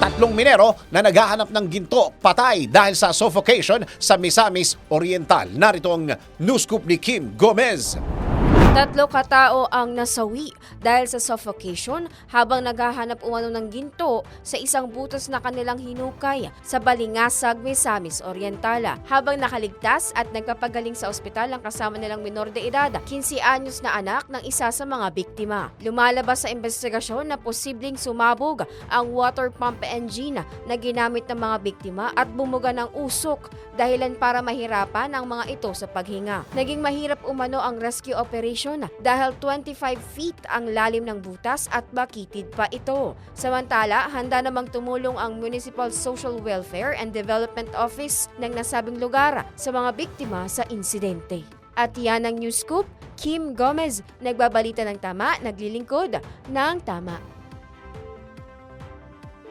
Tatlong minero na naghahanap ng ginto patay dahil sa suffocation sa Misamis Oriental. Narito ang news scoop ni Kim Gomez. Tatlo katao ang nasawi dahil sa suffocation habang naghahanap umano ng ginto sa isang butas na kanilang hinukay sa Balingasag, Misamis Orientala. Habang nakaligtas at nagpapagaling sa ospital ang kasama nilang minor de edad, 15 anyos na anak ng isa sa mga biktima. Lumalabas sa investigasyon na posibleng sumabog ang water pump engine na ginamit ng mga biktima at bumuga ng usok dahilan para mahirapan ang mga ito sa paghinga. Naging mahirap umano ang rescue operation dahil 25 feet ang lalim ng butas at bakitid pa ito. Samantala, handa namang tumulong ang Municipal Social Welfare and Development Office ng nasabing lugar sa mga biktima sa insidente. At yan ang News Scoop, Kim Gomez, nagbabalita ng tama, naglilingkod ng tama.